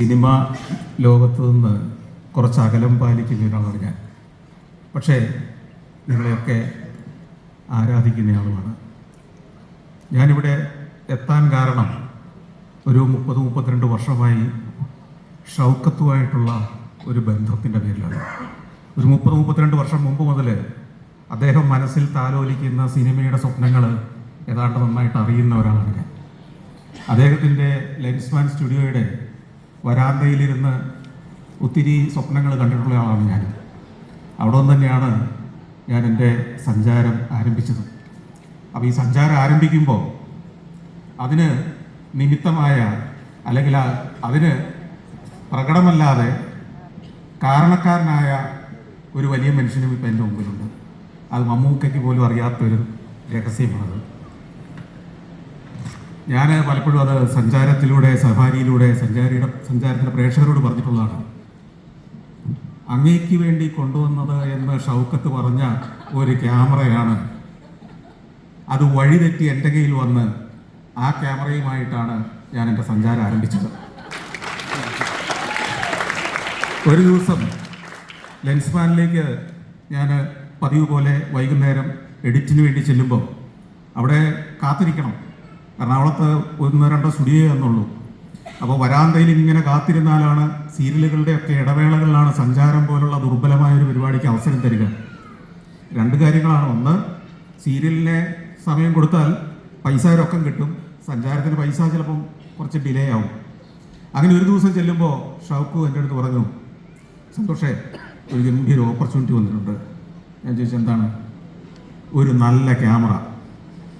Cinema ലോകത്ത് നിന്ന് കുറച്ച് അകലം പാലിക്കുന്ന ഒരാളാണ് ഞാൻ. പക്ഷേ നിങ്ങളെയൊക്കെ ആരാധിക്കുന്നയാളുമാണ് ഞാനിവിടെ എത്താൻ കാരണം ഒരു മുപ്പത് മുപ്പത്തിരണ്ട് വർഷമായി ഷൗക്കത്തുമായിട്ടുള്ള ഒരു ബന്ധത്തിന്റെ പേരിലാണ്. ഒരു മുപ്പത് മുപ്പത്തിരണ്ട് വർഷം മുമ്പ് മുതൽ അദ്ദേഹം മനസ്സിൽ താലോലിക്കുന്ന സിനിമയുടെ സ്വപ്നങ്ങൾ ഏതാണ്ട് നന്നായിട്ട് അറിയുന്ന ഒരാളാണ് ഞാൻ. അദ്ദേഹത്തിന്റെ ലെൻസ്മാൻ സ്റ്റുഡിയോയുടെ വരാന്തയിലിരുന്ന് ഒത്തിരി സ്വപ്നങ്ങൾ കണ്ടിട്ടുള്ള ആളാണ് ഞാൻ. അവിടെ നിന്ന് തന്നെയാണ് ഞാൻ എന്റെ സഞ്ചാരം ആരംഭിച്ചത്. അപ്പോൾ ഈ സഞ്ചാരം ആരംഭിക്കുമ്പോൾ അതിന് നിമിത്തമായ അല്ലെങ്കിൽ അതിന് പ്രകടമല്ലാതെ കാരണക്കാരനായ ഒരു വലിയ മനുഷ്യനും ഇപ്പം എന്റെ മുമ്പിലുണ്ട്. അത് മമ്മൂക്കയ്ക്ക് പോലും അറിയാത്തൊരു രഹസ്യമാണത്. ഞാൻ പലപ്പോഴും അത് സഞ്ചാരത്തിലൂടെ സഫാരിയിലൂടെ സഞ്ചാരിയുടെ സഞ്ചാരത്തിന്റെ പ്രേക്ഷകരോട് പറഞ്ഞിട്ടുള്ളതാണ്. അങ്ങേക്ക് വേണ്ടി കൊണ്ടുവന്നത് എന്ന് ഷൗക്കത്ത് പറഞ്ഞ ഒരു ക്യാമറയാണ്. അത് വഴിതെറ്റി എന്റെ കയ്യിൽ വന്ന് ആ ക്യാമറയുമായിട്ടാണ് ഞാൻ എന്റെ സഞ്ചാരം ആരംഭിച്ചത്. ഒരു ദിവസം ലെൻസ്മാനിലേക്ക് ഞാൻ പതിവ് പോലെ വൈകുന്നേരം എഡിറ്റിന് വേണ്ടി ചെല്ലുമ്പോൾ അവിടെ കാത്തിരിക്കണം. എറണാകുളത്ത് ഒന്നോ രണ്ടോ സ്റ്റുഡിയോ എന്നുള്ളൂ അപ്പോൾ വരാന്തയിൽ ഇങ്ങനെ കാത്തിരുന്നാലാണ് സീരിയലുകളുടെ ഒക്കെ ഇടവേളകളിലാണ് സഞ്ചാരം പോലുള്ള ദുർബലമായ ഒരു പരിപാടിക്ക് അവസരം തരിക. രണ്ട് കാര്യങ്ങളാണ്. ഒന്ന് സീരിയലിനെ സമയം കൊടുത്താൽ പൈസ രൊക്കം കിട്ടും. സഞ്ചാരത്തിന് പൈസ ചിലപ്പം കുറച്ച് ഡിലേ ആവും. അങ്ങനെ ഒരു ദിവസം ചെല്ലുമ്പോൾ ഷൗക്കു എന്റെ അടുത്ത് പറഞ്ഞു സന്തോഷേ ഒരു ഗംഭീര ഓപ്പർച്യൂണിറ്റി വന്നിട്ടുണ്ട്. ഞാൻ ചോദിച്ചു എന്താണ്? ഒരു നല്ല ക്യാമറ.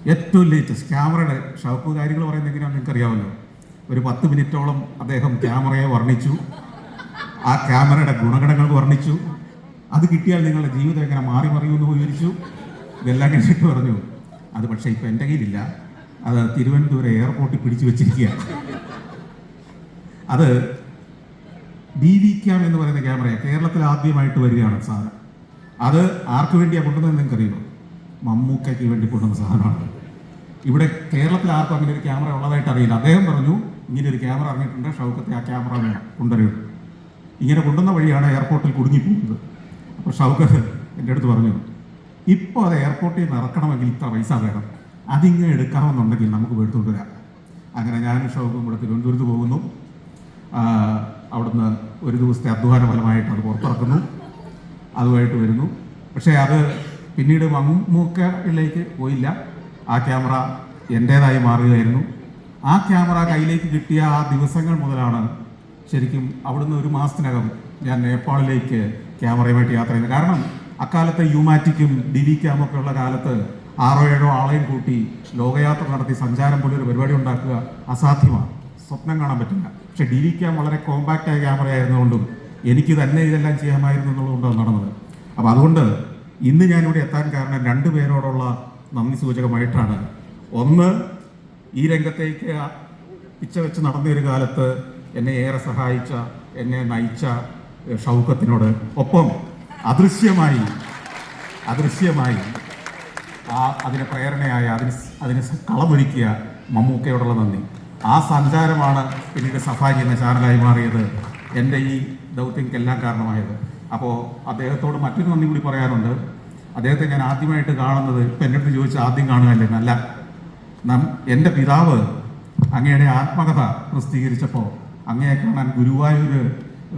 ഏറ്റവും ലേറ്റസ്റ്റ് ക്യാമറയുടെ ഷൗക്കു കാര്യങ്ങൾ പറയുന്നത് എങ്ങനെയാണ് നിങ്ങൾക്ക് അറിയാമല്ലോ ഒരു പത്ത് മിനിറ്റോളം അദ്ദേഹം ക്യാമറയെ വർണിച്ചു. ആ ക്യാമറയുടെ ഗുണഗണങ്ങൾ വർണിച്ചു. അത് കിട്ടിയാൽ നിങ്ങളുടെ ജീവിതം എങ്ങനെ മാറി മറിയുമെന്ന് വിവരിച്ചു. ഇതെല്ലാം കഴിഞ്ഞിട്ട് പറഞ്ഞു അത് പക്ഷേ ഇപ്പം എന്റെ കയ്യിലില്ല. അത് തിരുവനന്തപുരം എയർപോർട്ടിൽ പിടിച്ചു വെച്ചിരിക്കുകയാണ് അത് ബി വി ക്യാം എന്ന് പറയുന്ന ക്യാമറയാണ് കേരളത്തിൽ ആദ്യമായിട്ട് വരികയാണ് സാധനം. അത് ആർക്ക് വേണ്ടിയാണ് കൊണ്ടുവന്നത് നിങ്ങൾക്കറിയുമോ? മമ്മൂക്കയ്ക്ക് വേണ്ടി കൊണ്ടുവന്ന സാധനമാണ്. ഇവിടെ കേരളത്തിൽ ആർക്കും അങ്ങനെ ഒരു ക്യാമറ ഉള്ളതായിട്ട് അറിയില്ല. അദ്ദേഹം പറഞ്ഞു ഇങ്ങനെ ഒരു ക്യാമറ ഇറങ്ങിയിട്ടുണ്ട് ഷൗക്കത്തെ ആ ക്യാമറ വേണം കൊണ്ടുവരും. ഇങ്ങനെ കൊണ്ടുവന്ന വഴിയാണ് എയർപോർട്ടിൽ കുടുങ്ങിപ്പോകുന്നത്. അപ്പോൾ ഷൗക്കത്ത് എന്റെ അടുത്ത് പറഞ്ഞു ഇപ്പോൾ അത് എയർപോർട്ടിൽ നിന്ന് ഇറക്കണമെങ്കിൽ ഇത്ര പൈസ വേണം. അതിങ്ങനെ എടുക്കാമെന്നുണ്ടെങ്കിൽ നമുക്ക് എടുത്തുകൊണ്ട് വരാം. അങ്ങനെ ഞാനും ഷൗക്കും ഇവിടെ തിരുവനന്തപുരത്ത് പോകുന്നു. അവിടുന്ന് ഒരു ദിവസത്തെ അധ്വാന ഫലമായിട്ട് അത് പുറത്തിറക്കുന്നു. അതുമായിട്ട് വരുന്നു. പക്ഷേ അത് പിന്നീട് മമ്മൂക്കയിലേക്ക് പോയില്ല. ആ ക്യാമറ എന്റേതായി മാറുകയായിരുന്നു. ആ ക്യാമറ കയ്യിലേക്ക് കിട്ടിയ ആ ദിവസങ്ങൾ മുതലാണ് ശരിക്കും അവിടുന്ന് ഒരു മാസത്തിനകം ഞാൻ നേപ്പാളിലേക്ക് ക്യാമറയുമായിട്ട് യാത്ര ചെയ്യുന്നത് കാരണം അക്കാലത്തെ യുമാറ്റിക്കും ഡിവി ക്യാമൊക്കെ ഉള്ള കാലത്ത് ആറോ ഏഴോ ആളെയും കൂട്ടി ലോകയാത്ര നടത്തി സഞ്ചാരം പോലെ ഒരു പരിപാടി ഉണ്ടാക്കുക അസാധ്യമാണ്. സ്വപ്നം കാണാൻ പറ്റില്ല. പക്ഷെ ഡി വി ക്യാം വളരെ കോമ്പാക്റ്റായ ക്യാമറ ആയിരുന്നുകൊണ്ടും എനിക്ക് തന്നെ ഇതെല്ലാം ചെയ്യാമായിരുന്നു എന്നുള്ളതുകൊണ്ടാണ് നടന്നത്. അപ്പോൾ അതുകൊണ്ട് ഇന്ന് ഞാനിവിടെ എത്താൻ കാരണം രണ്ടു പേരോടുള്ള നന്ദി സൂചകമായിട്ടാണ്. ഒന്ന് ഈ രംഗത്തേക്ക് പിച്ച വെച്ച് നടന്ന ഒരു കാലത്ത് എന്നെ ഏറെ സഹായിച്ച എന്നെ നയിച്ച ഷൗക്കത്തിനോട്. ഒപ്പം അദൃശ്യമായി അദൃശ്യമായി ആ അതിന് പ്രേരണയായ അതിന് അതിന് കളമൊരുക്കിയ മമ്മൂക്കയോടുള്ള നന്ദി. ആ സഞ്ചാരമാണ് പിന്നീട് സഫാരി എന്ന ചാനലായി മാറിയത്. എന്റെ ഈ ദൗത്യങ്ങൾക്കെല്ലാം കാരണമായത്. അപ്പോൾ അദ്ദേഹത്തോട് മറ്റൊരു നന്ദി കൂടി പറയാറുണ്ട് അദ്ദേഹത്തെ ഞാൻ ആദ്യമായിട്ട് കാണുന്നത് ഇപ്പം എന്റെ അടുത്ത് ചോദിച്ചാൽ ആദ്യം കാണുകയല്ലേ നല്ല നം എന്റെ പിതാവ് അങ്ങയുടെ ആത്മകഥ പ്രസിദ്ധീകരിച്ചപ്പോൾ അങ്ങയെ കാണാൻ ഗുരുവായൂർ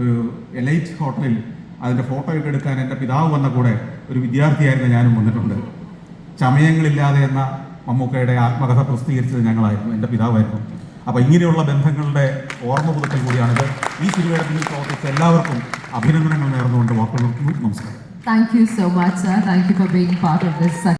ഒരു എലൈറ്റ് ഹോട്ടലിൽ അതിന്റെ ഫോട്ടോ ഒക്കെ എടുക്കാൻ എന്റെ പിതാവ് വന്ന കൂടെ ഒരു വിദ്യാർത്ഥിയായിരുന്നു ഞാനും വന്നിട്ടുണ്ട്. ചമയങ്ങളില്ലാതെ എന്ന മമ്മൂക്കയുടെ ആത്മകഥ പ്രസിദ്ധീകരിച്ചത് ഞങ്ങളായിരുന്നു. എന്റെ പിതാവായിരുന്നു. അപ്പോൾ ഇങ്ങനെയുള്ള ബന്ധങ്ങളുടെ ഓർമ്മ പുതുക്കൽ കൂടിയാണിത്. ഈ സിനിമയുടെ പ്രവർത്തിച്ച എല്ലാവർക്കും അഭിനന്ദനങ്ങൾ നേർന്നുകൊണ്ട് വാക്കുകൾ നമസ്കാരം. Thank you so much thank you for being part of this.